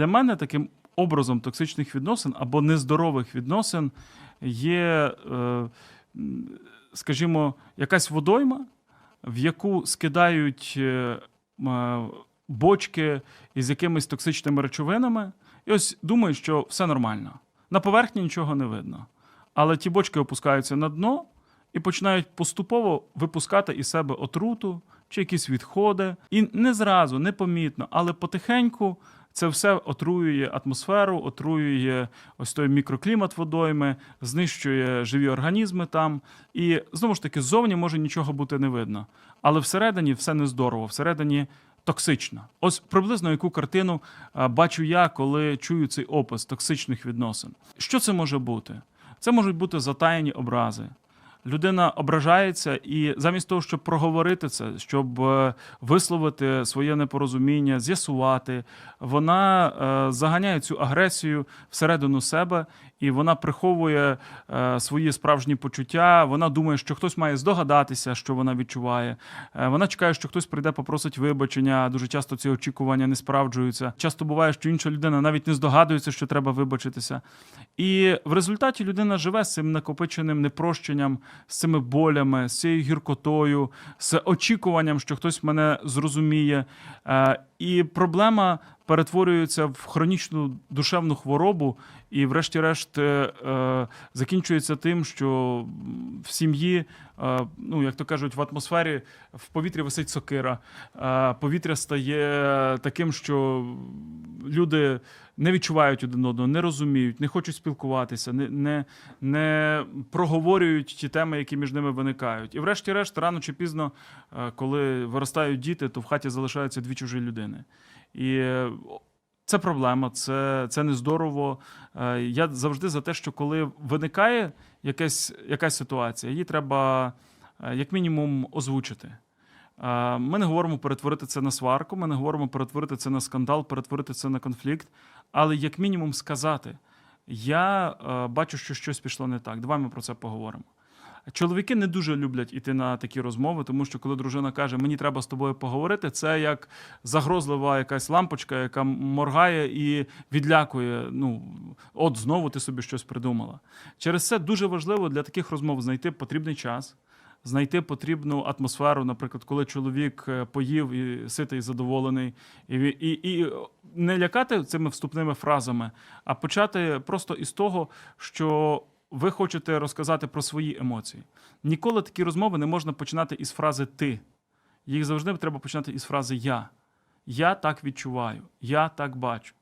Для мене таким образом токсичних відносин або нездорових відносин є, е, скажімо, якась водойма, в яку скидають е, бочки із якимись токсичними речовинами, і ось думають, що все нормально. На поверхні нічого не видно. Але ті бочки опускаються на дно і починають поступово випускати із себе отруту чи якісь відходи. І не зразу, не помітно, але потихеньку це все отруює атмосферу, отруює ось той мікроклімат водойми, знищує живі організми там. І знову ж таки, ззовні може нічого бути не видно. Але всередині все нездорово, всередині токсично. Ось приблизно яку картину а, бачу я, коли чую цей опис токсичних відносин. Що це може бути? Це можуть бути затаєні образи. Людина ображається, і замість того, щоб проговорити це, щоб е, висловити своє непорозуміння, з'ясувати, вона е, заганяє цю агресію всередину себе, і вона приховує е, свої справжні почуття. Вона думає, що хтось має здогадатися, що вона відчуває. Вона чекає, що хтось прийде, попросить вибачення. Дуже часто ці очікування не справджуються. Часто буває, що інша людина навіть не здогадується, що треба вибачитися. І в результаті людина живе з цим накопиченим непрощенням, з цими болями, з цією гіркотою, з очікуванням, що хтось мене зрозуміє. Е, І проблема перетворюється в хронічну душевну хворобу, і, врешті-решт, е, е, закінчується тим, що в сім'ї, ну як то кажуть, в атмосфері в повітрі висить сокира, повітря стає таким, що люди не відчувають один одного, не розуміють, не хочуть спілкуватися, не, не, не проговорюють ті теми, які між ними виникають. І, врешті-решт, рано чи пізно, е, коли виростають діти, то в хаті залишаються дві чужі людини. І е, це проблема, це, це нездорово. Е, Я завжди за те, що коли виникає якась, якась ситуація, її треба як мінімум озвучити. Ми не говоримо перетворити це на сварку, ми не говоримо перетворити це на скандал, перетворити це на конфлікт, але як мінімум сказати: я е, бачу, що щось пішло не так. Давай ми про це поговоримо. Чоловіки не дуже люблять іти на такі розмови, тому що коли дружина каже, мені треба з тобою поговорити, це як загрозлива якась лампочка, яка моргає і відлякує. Ну, от знову ти собі щось придумала. Через це дуже важливо для таких розмов знайти потрібний час, знайти потрібну атмосферу, наприклад, коли чоловік е, поїв і ситий, задоволений, і, і, і не лякати цими вступними фразами, а почати просто із того, що ви хочете розказати про свої емоції. Ніколи такі розмови не можна починати із фрази ти. Їх завжди треба починати із фрази я. Я так відчуваю, я так бачу.